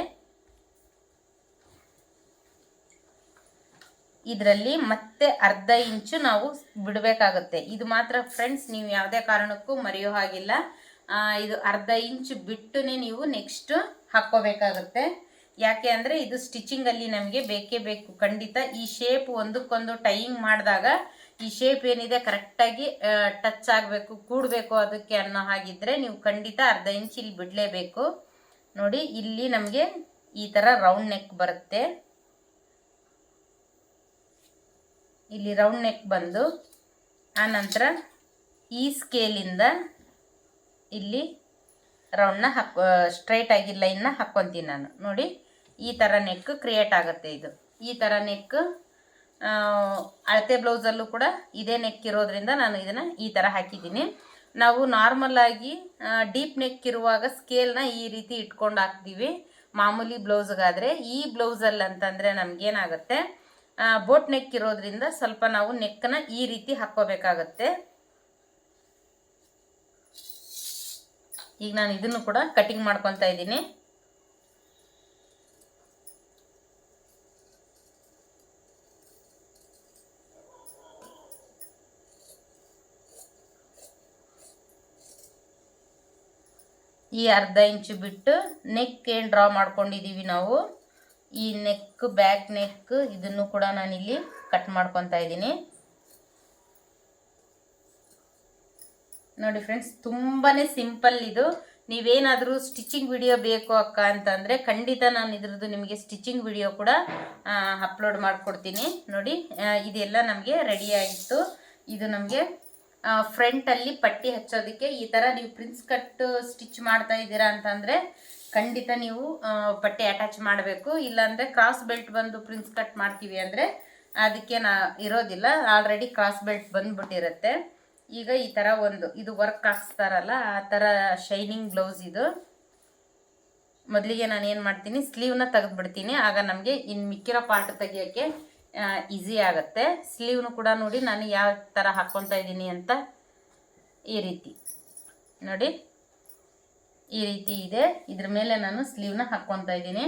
ಇದರಲ್ಲಿ ಮತ್ತೆ ಅರ್ಧ ಇಂಚು ನಾವು ಬಿಡಬೇಕಾಗುತ್ತೆ. ಇದು ಮಾತ್ರ ಫ್ರೆಂಡ್ಸ್, ನೀವು ಯಾವುದೇ ಕಾರಣಕ್ಕೂ ಮರೆಯೋ ಹಾಗಿಲ್ಲ. ಇದು ಅರ್ಧ ಇಂಚು ಬಿಟ್ಟು ನೀವು ನೆಕ್ಸ್ಟ್ ಹಾಕ್ಕೋಬೇಕಾಗುತ್ತೆ. ಯಾಕೆ ಅಂದರೆ ಇದು ಸ್ಟಿಚಿಂಗಲ್ಲಿ ನಮಗೆ ಬೇಕೇ ಬೇಕು. ಖಂಡಿತ ಈ ಶೇಪ್ ಒಂದಕ್ಕೊಂದು ಟೈಯಿಂಗ್ ಮಾಡಿದಾಗ ಈ ಶೇಪ್ ಏನಿದೆ ಕರೆಕ್ಟಾಗಿ ಟಚ್ ಆಗಬೇಕು, ಕೂಡಬೇಕು ಅದಕ್ಕೆ ಅನ್ನೋ ಹಾಗಿದ್ರೆ ನೀವು ಖಂಡಿತ ಅರ್ಧ ಇಂಚ್ ಇಲ್ಲಿ ಬಿಡಲೇಬೇಕು. ನೋಡಿ, ಇಲ್ಲಿ ನಮಗೆ ಈ ಥರ ರೌಂಡ್ ನೆಕ್ ಬರುತ್ತೆ. ಇಲ್ಲಿ ರೌಂಡ್ ನೆಕ್ ಬಂದು ಆನಂತರ ಈ ಸ್ಕೇಲಿಂದ ಇಲ್ಲಿ ರೌಂಡ್ನ ಹಾಕ್ ಸ್ಟ್ರೈಟ್ ಆಗಿ ಲೈನ್ನ ಹಾಕ್ಕೊತೀನಿ ನಾನು. ನೋಡಿ ಈ ಥರ ನೆಕ್ ಕ್ರಿಯೇಟ್ ಆಗುತ್ತೆ ಇದು. ಈ ಥರ ನೆಕ್ ಅಳತೆ ಬ್ಲೌಸಲ್ಲೂ ಕೂಡ ಇದೇ ನೆಕ್ ಇರೋದ್ರಿಂದ ನಾನು ಇದನ್ನು ಈ ಥರ ಹಾಕಿದ್ದೀನಿ. ನಾವು ನಾರ್ಮಲಾಗಿ ಡೀಪ್ ನೆಕ್ ಇರುವಾಗ ಸ್ಕೇಲ್ನ ಈ ರೀತಿ ಇಟ್ಕೊಂಡು ಹಾಕ್ತೀವಿ. ಮಾಮೂಲಿ ಬ್ಲೌಸ್ಗಾದರೆ ಈ ಬ್ಲೌಸಲ್ಲಿ ಅಂತಂದರೆ ನಮಗೇನಾಗುತ್ತೆ ಬೋಟ್ ನೆಕ್ ಇರೋದ್ರಿಂದ ಸ್ವಲ್ಪ ನಾವು ನೆಕ್ಕನ್ನ ಈ ರೀತಿ ಹಾಕ್ಕೋಬೇಕಾಗತ್ತೆ. ಈಗ ನಾನು ಇದನ್ನು ಕೂಡ ಕಟಿಂಗ್ ಮಾಡ್ಕೊತಾ ಇದ್ದೀನಿ. ಈ ಅರ್ಧ ಇಂಚು ಬಿಟ್ಟು ನೆಕ್ ಏನು ಡ್ರಾ ಮಾಡ್ಕೊಂಡಿದ್ದೀವಿ ನಾವು. ಈ ನೆಕ್ ಬ್ಯಾಕ್ ನೆಕ್ ಇದನ್ನು ಕೂಡ ನಾನಿಲ್ಲಿ ಕಟ್ ಮಾಡ್ಕೊತಾ ಇದ್ದೀನಿ. ನೋಡಿ ಫ್ರೆಂಡ್ಸ್ ತುಂಬಾ ಸಿಂಪಲ್ ಇದು. ನೀವೇನಾದರೂ ಸ್ಟಿಚಿಂಗ್ ವಿಡಿಯೋ ಬೇಕು ಅಕ್ಕ ಅಂತಂದರೆ ಖಂಡಿತ ನಾನು ಇದ್ರದ್ದು ನಿಮಗೆ ಸ್ಟಿಚಿಂಗ್ ವಿಡಿಯೋ ಕೂಡ ಅಪ್ಲೋಡ್ ಮಾಡಿಕೊಡ್ತೀನಿ. ನೋಡಿ ಇದೆಲ್ಲ ನಮಗೆ ರೆಡಿ ಆಗಿತ್ತು ಇದು ನಮಗೆ ಫ್ರಂಟಲ್ಲಿ ಪಟ್ಟಿ ಹಚ್ಚೋದಕ್ಕೆ ಈ ಥರ ನೀವು ಪ್ರಿನ್ಸ್ ಕಟ್ ಸ್ಟಿಚ್ ಮಾಡ್ತಾ ಇದ್ದೀರಾ ಅಂತಂದರೆ ಖಂಡಿತ ನೀವು ಪಟ್ಟಿ ಅಟ್ಯಾಚ್ ಮಾಡಬೇಕು. ಇಲ್ಲಾಂದರೆ ಕ್ರಾಸ್ ಬೆಲ್ಟ್ ಬಂದು ಪ್ರಿನ್ಸ್ ಕಟ್ ಮಾಡ್ತೀವಿ ಅಂದರೆ ಅದಕ್ಕೆ ನಾ ಇರೋದಿಲ್ಲ. ಆಲ್ರೆಡಿ ಕ್ರಾಸ್ ಬೆಲ್ಟ್ ಬಂದ್ಬಿಟ್ಟಿರುತ್ತೆ. ಈಗ ಈ ಥರ ಒಂದು, ಇದು ವರ್ಕ್ ಹಾಕ್ಸ್ತಾರಲ್ಲ, ಆ ಥರ ಶೈನಿಂಗ್ ಬ್ಲೌಸ್ ಇದು. ಮೊದಲಿಗೆ ನಾನು ಏನು ಮಾಡ್ತೀನಿ ಸ್ಲೀವ್ನ ತೆಗೆದ್ಬಿಡ್ತೀನಿ. ಆಗ ನಮಗೆ ಇನ್ನು ಮಿಕ್ಕಿರೋ ಪಾರ್ಟ್ ತೆಗಿಯೋಕ್ಕೆ ಈಸಿ ಆಗುತ್ತೆ. ಸ್ಲೀವ್ನು ಕೂಡ ನೋಡಿ ನಾನು ಯಾವ ಥರ ಹಾಕ್ಕೊತಾ ಇದ್ದೀನಿ ಅಂತ ಈ ರೀತಿ. ನೋಡಿ, ಈ ರೀತಿ ಇದೆ. ಇದ್ರ ಮೇಲೆ ನಾನು ಸ್ಲೀವ್ನ ಹಾಕ್ಕೊತಾ ಇದ್ದೀನಿ.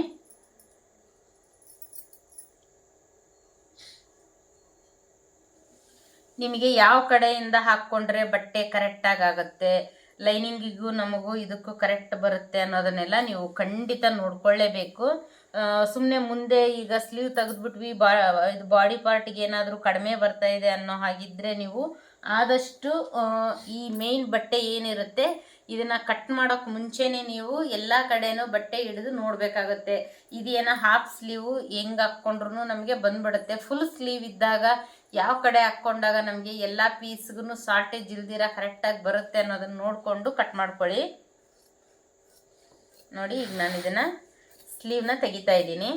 ನಿಮಗೆ ಯಾವ ಕಡೆಯಿಂದ ಹಾಕ್ಕೊಂಡ್ರೆ ಬಟ್ಟೆ ಕರೆಕ್ಟಾಗಿ ಆಗುತ್ತೆ ಲೈನಿಂಗಿಗೂ ನಮಗೂ ಇದಕ್ಕೂ ಕರೆಕ್ಟ್ ಬರುತ್ತೆ ಅನ್ನೋದನ್ನೆಲ್ಲ ನೀವು ಖಂಡಿತ ನೋಡ್ಕೊಳ್ಳೇಬೇಕು. ಸುಮ್ಮನೆ ಮುಂದೆ ಈಗ ಸ್ಲೀವ್ ತೆಗೆದ್ಬಿಟ್ವಿ, ಬಾ, ಇದು ಬಾಡಿ ಪಾರ್ಟಿಗೆ ಏನಾದರೂ ಕಡಿಮೆ ಬರ್ತಾ ಇದೆ ಅನ್ನೋ ಹಾಗಿದ್ರೆ ನೀವು ಆದಷ್ಟು ಈ ಮೇನ್ ಬಟ್ಟೆ ಏನಿರುತ್ತೆ, ಇದನ್ನ ಕಟ್ ಮಾಡೋಕ್ಕೆ ಮುಂಚೆನೆ ನೀವು ಎಲ್ಲ ಕಡೆನೂ ಬಟ್ಟೆ ಹಿಡಿದು ನೋಡಬೇಕಾಗುತ್ತೆ. ಇದೇನೋ ಹಾಫ್ ಸ್ಲೀವು ಹೆಂಗೆ ಹಾಕ್ಕೊಂಡ್ರು ನಮಗೆ ಬಂದ್ಬಿಡುತ್ತೆ. ಫುಲ್ ಸ್ಲೀವ್ ಇದ್ದಾಗ ಯಾವ ಕಡೆ ಹಾಕ್ಕೊಂಡಾಗ ನಮಗೆ ಎಲ್ಲ ಪೀಸ್ಗೂ ಶಾರ್ಟೇಜ್ ಇಲ್ದಿರ ಕರೆಕ್ಟಾಗಿ ಬರುತ್ತೆ ಅನ್ನೋದನ್ನ ನೋಡಿಕೊಂಡು ಕಟ್ ಮಾಡ್ಕೊಳ್ಳಿ. ನೋಡಿ ಈಗ ನಾನು ಇದನ್ನು ಸ್ಲೀವ್ನ ತೆಗಿತಾ ಇದ್ದೀನಿ.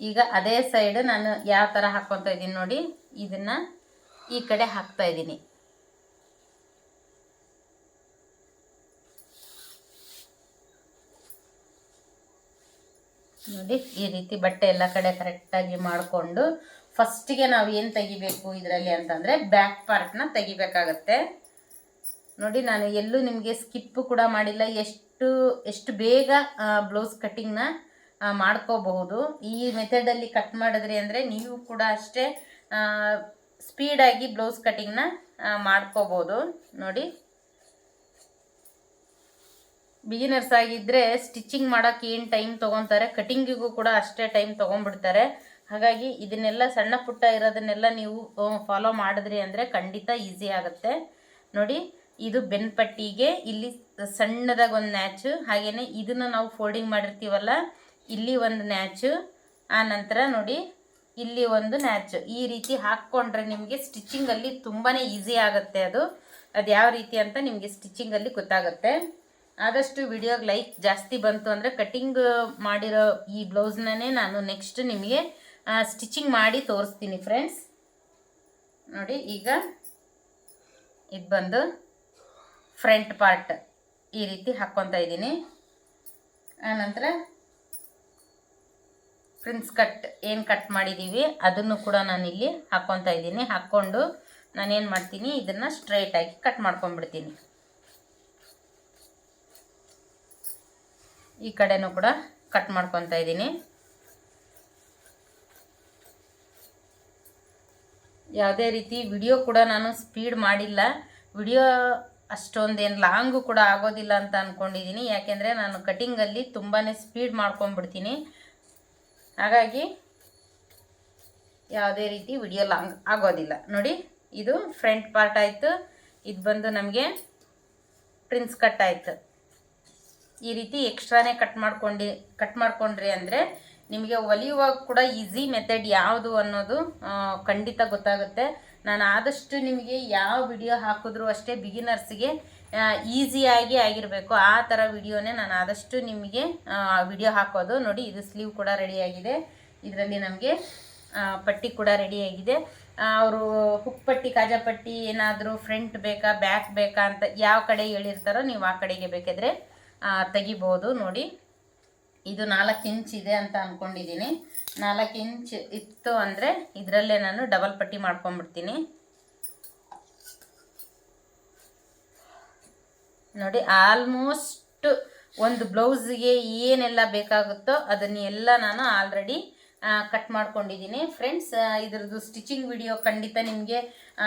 ಈಗ ಅದೇ ಸೈಡ್ ನಾನು ಯಾವ ಥರ ಹಾಕ್ಕೊತಾ ಇದ್ದೀನಿ ನೋಡಿ, ಇದನ್ನ ಈ ಕಡೆ ಹಾಕ್ತಾ ಇದ್ದೀನಿ. ನೋಡಿ, ಈ ರೀತಿ ಬಟ್ಟೆ ಎಲ್ಲ ಕಡೆ ಕರೆಕ್ಟಾಗಿ ಮಾಡಿಕೊಂಡು ಫಸ್ಟಿಗೆ ನಾವು ಏನು ತೆಗಿಬೇಕು ಇದರಲ್ಲಿ ಅಂತಂದರೆ ಬ್ಯಾಕ್ ಪಾರ್ಟ್ನ ತೆಗಿಬೇಕಾಗತ್ತೆ. ನೋಡಿ, ನಾನು ಎಲ್ಲೂ ನಿಮಗೆ ಸ್ಕಿಪ್ಪು ಕೂಡ ಮಾಡಿಲ್ಲ. ಎಷ್ಟು ಎಷ್ಟು ಬೇಗ ಬ್ಲೌಸ್ ಕಟ್ಟಿಂಗ್ನ ಮಾಡ್ಕೋಬಹುದು. ಈ ಮೆಥಡಲ್ಲಿ ಕಟ್ ಮಾಡಿದ್ರಿ ಅಂದರೆ ನೀವು ಕೂಡ ಅಷ್ಟೇ ಸ್ಪೀಡಾಗಿ ಬ್ಲೌಸ್ ಕಟ್ಟಿಂಗ್ನ ಮಾಡ್ಕೋಬೋದು ನೋಡಿ. ಬಿಗಿನರ್ಸ್ ಆಗಿದ್ದರೆ ಸ್ಟಿಚಿಂಗ್ ಮಾಡೋಕ್ಕೆ ಏನು ಟೈಮ್ ತೊಗೊತಾರೆ ಕಟಿಂಗಿಗೂ ಕೂಡ ಅಷ್ಟೇ ಟೈಮ್ ತೊಗೊಂಡ್ಬಿಡ್ತಾರೆ. ಹಾಗಾಗಿ ಇದನ್ನೆಲ್ಲ ಸಣ್ಣ ಪುಟ್ಟ ಇರೋದನ್ನೆಲ್ಲ ನೀವು ಫಾಲೋ ಮಾಡಿದ್ರಿ ಅಂದರೆ ಖಂಡಿತ ಈಸಿ ಆಗುತ್ತೆ. ನೋಡಿ ಇದು ಬೆನ್ಪಟ್ಟಿಗೆ, ಇಲ್ಲಿ ಸಣ್ಣದಾಗಿ ಒಂದು ನ್ಯಾಚು ಹಾಗೆಯೇ ಇದನ್ನು ನಾವು ಫೋಲ್ಡಿಂಗ್ ಮಾಡಿರ್ತೀವಲ್ಲ, ಇಲ್ಲಿ ಒಂದು ನ್ಯಾಚು, ಆ ನಂತರ ನೋಡಿ, ಇಲ್ಲಿ ಒಂದು ನ್ಯಾಚ್. ಈ ರೀತಿ ಹಾಕ್ಕೊಂಡ್ರೆ ನಿಮಗೆ ಸ್ಟಿಚಿಂಗಲ್ಲಿ ತುಂಬಾ ಈಸಿ ಆಗುತ್ತೆ ಅದು. ಅದು ಯಾವ ರೀತಿ ಅಂತ ನಿಮಗೆ ಸ್ಟಿಚಿಂಗಲ್ಲಿ ಗೊತ್ತಾಗುತ್ತೆ. ಆದಷ್ಟು ವಿಡಿಯೋಗೆ ಲೈಕ್ ಜಾಸ್ತಿ ಬಂತು ಅಂದರೆ ಕಟಿಂಗ್ ಮಾಡಿರೋ ಈ ಬ್ಲೌಸ್ನೇ ನಾನು ನೆಕ್ಸ್ಟ್ ನಿಮಗೆ ಸ್ಟಿಚಿಂಗ್ ಮಾಡಿ ತೋರಿಸ್ತೀನಿ ಫ್ರೆಂಡ್ಸ್. ನೋಡಿ, ಈಗ ಇದು ಬಂದು ಫ್ರಂಟ್ ಪಾರ್ಟ್ ಈ ರೀತಿ ಹಾಕ್ಕೊತಾ ಇದ್ದೀನಿ. ಆನಂತರ ಪ್ರಿನ್ಸ್ ಕಟ್ ಏನು ಕಟ್ ಮಾಡಿದ್ದೀವಿ ಅದನ್ನು ಕೂಡ ನಾನಿಲ್ಲಿ ಹಾಕ್ಕೊತಾ ಇದ್ದೀನಿ. ಹಾಕ್ಕೊಂಡು ನಾನೇನು ಮಾಡ್ತೀನಿ, ಇದನ್ನು ಸ್ಟ್ರೈಟಾಗಿ ಕಟ್ ಮಾಡ್ಕೊಂಡ್ಬಿಡ್ತೀನಿ. ಈ ಕಡೆನೂ ಕೂಡ ಕಟ್ ಮಾಡ್ಕೊತಾ ಇದ್ದೀನಿ. ಯಾವುದೇ ರೀತಿ ವಿಡಿಯೋ ಕೂಡ ನಾನು ಸ್ಪೀಡ್ ಮಾಡಿಲ್ಲ. ವಿಡಿಯೋ ಅಷ್ಟೊಂದೇನು ಲಾಂಗು ಕೂಡ ಆಗೋದಿಲ್ಲ ಅಂತ ಅಂದ್ಕೊಂಡಿದ್ದೀನಿ ಯಾಕೆಂದರೆ ನಾನು ಕಟಿಂಗಲ್ಲಿ ತುಂಬಾ ಸ್ಪೀಡ್ ಮಾಡ್ಕೊಂಡ್ಬಿಡ್ತೀನಿ. ಹಾಗಾಗಿ ಯಾವುದೇ ರೀತಿ ವಿಡಿಯೋ ಲಾಂಗ್ ಆಗೋದಿಲ್ಲ. ನೋಡಿ, ಇದು ಫ್ರಂಟ್ ಪಾರ್ಟ್ ಆಯಿತು. ಇದು ಬಂದು ನಮಗೆ ಪ್ರಿನ್ಸ್ ಕಟ್ ಆಯಿತು. ಈ ರೀತಿ ಎಕ್ಸ್ಟ್ರಾನೇ ಕಟ್ ಮಾಡ್ಕೊಂಡು ಕಟ್ ಮಾಡ್ಕೊಂಡ್ರಿ ಅಂದರೆ ನಿಮಗೆ ಹೊಲಿಯುವಾಗ ಕೂಡ ಈಸಿ ಮೆಥಡ್ ಯಾವುದು ಅನ್ನೋದು ಖಂಡಿತ ಗೊತ್ತಾಗುತ್ತೆ. ನಾನು ಆದಷ್ಟು ನಿಮಗೆ ಯಾವ ವಿಡಿಯೋ ಹಾಕಿದ್ರು ಅಷ್ಟೇ ಬಿಗಿನರ್ಸ್ಗೆ ಈಸಿಯಾಗಿ ಆಗಿರಬೇಕು. ಆ ಥರ ವಿಡಿಯೋನೇ ನಾನು ಆದಷ್ಟು ನಿಮಗೆ ವಿಡಿಯೋ ಹಾಕೋದು. ನೋಡಿ, ಇದು ಸ್ಲೀವ್ ಕೂಡ ರೆಡಿಯಾಗಿದೆ ಇದರಲ್ಲಿ ನಮಗೆ ಪಟ್ಟಿ ಕೂಡ ರೆಡಿಯಾಗಿದೆ ಅವರು ಹುಕ್ ಪಟ್ಟಿ ಕಾಜಾಪಟ್ಟಿ ಏನಾದರೂ ಫ್ರಂಟ್ ಬೇಕಾ ಬ್ಯಾಕ್ ಬೇಕಾ ಅಂತ ಯಾವ ಕಡೆ ಹೇಳಿರ್ತಾರೋ ನೀವು ಆ ಕಡೆಗೆ ಬೇಕಾದರೆ ತೆಗಿಬೋದು. ನೋಡಿ, ಇದು ನಾಲ್ಕು ಇಂಚ್ ಇದೆ ಅಂತ ಅಂದ್ಕೊಂಡಿದ್ದೀನಿ ನಾಲ್ಕು ಇಂಚ್ ಇತ್ತು ಅಂದರೆ ಇದರಲ್ಲೇ ನಾನು ಡಬಲ್ ಪಟ್ಟಿ ಮಾಡ್ಕೊಂಬಿಡ್ತೀನಿ ನೋಡಿ ಆಲ್ಮೋಸ್ಟ್ ಒಂದು ಬ್ಲೌಸ್ಗೆ ಏನೆಲ್ಲ ಬೇಕಾಗುತ್ತೋ ಅದನ್ನೆಲ್ಲ ನಾನು ಆಲ್ರೆಡಿ ಕಟ್ ಮಾಡ್ಕೊಂಡಿದ್ದೀನಿ. ಫ್ರೆಂಡ್ಸ್ ಇದರದ್ದು ಸ್ಟಿಚಿಂಗ್ ವಿಡಿಯೋ ಖಂಡಿತ ನಿಮಗೆ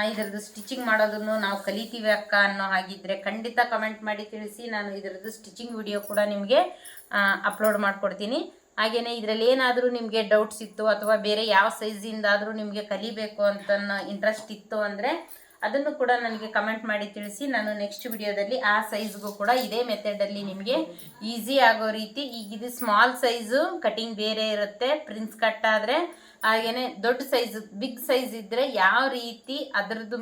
ಇದ್ರದ್ದು ಸ್ಟಿಚಿಂಗ್ ಮಾಡೋದನ್ನು ನಾವು ಕಲಿತೀವಿ ಅಕ್ಕ ಅನ್ನೋ ಹಾಗಿದ್ರೆ ಖಂಡಿತ ಕಮೆಂಟ್ ಮಾಡಿ ತಿಳಿಸಿ ನಾನು ಇದರದ್ದು ಸ್ಟಿಚಿಂಗ್ ವಿಡಿಯೋ ಕೂಡ ನಿಮಗೆ ಅಪ್ಲೋಡ್ ಮಾಡಿಕೊಡ್ತೀನಿ. ಹಾಗೆಯೇ ಇದರಲ್ಲಿ ಏನಾದರೂ ನಿಮಗೆ ಡೌಟ್ಸ್ ಇತ್ತು ಅಥವಾ ಬೇರೆ ಯಾವ ಸೈಜಿಂದಾದರೂ ನಿಮಗೆ ಕಲಿಬೇಕು ಅಂತ ಇಂಟ್ರೆಸ್ಟ್ ಇತ್ತು ಅಂದರೆ ಅದನ್ನು ಕೂಡ ನನಗೆ ಕಮೆಂಟ್ ಮಾಡಿ ತಿಳಿಸಿ. ನಾನು ನೆಕ್ಸ್ಟ್ ವಿಡಿಯೋದಲ್ಲಿ ಆ ಸೈಜ್ಗೂ ಕೂಡ ಇದೇ ಮೆಥಡಲ್ಲಿ ನಿಮಗೆ ಈಸಿ ಆಗೋ ರೀತಿ, ಈಗ ಇದು ಸ್ಮಾಲ್ ಸೈಜು ಕಟಿಂಗ್ ಬೇರೆ ಇರುತ್ತೆ ಪ್ರಿನ್ಸ್ ಕಟ್ ಆದರೆ ಹಾಗೆಯೇ ದೊಡ್ಡ ಸೈಜ್ ಬಿಗ್ ಸೈಜ್ ಇದ್ದರೆ ಯಾವ ರೀತಿ ಅದರದ್ದು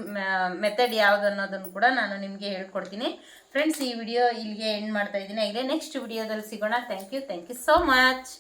ಮೆಥಡ್ ಯಾವುದು ಅನ್ನೋದನ್ನು ಕೂಡ ನಾನು ನಿಮಗೆ ಹೇಳ್ಕೊಡ್ತೀನಿ. ಫ್ರೆಂಡ್ಸ್ ಈ ವಿಡಿಯೋ ಇಲ್ಲಿಗೆ ಎಂಡ್ ಮಾಡ್ತಾ ಇದ್ದೀನಿ. ಹಾಗೆ ನೆಕ್ಸ್ಟ್ ವಿಡಿಯೋದಲ್ಲಿ ಸಿಗೋಣ. Thank you thank you so much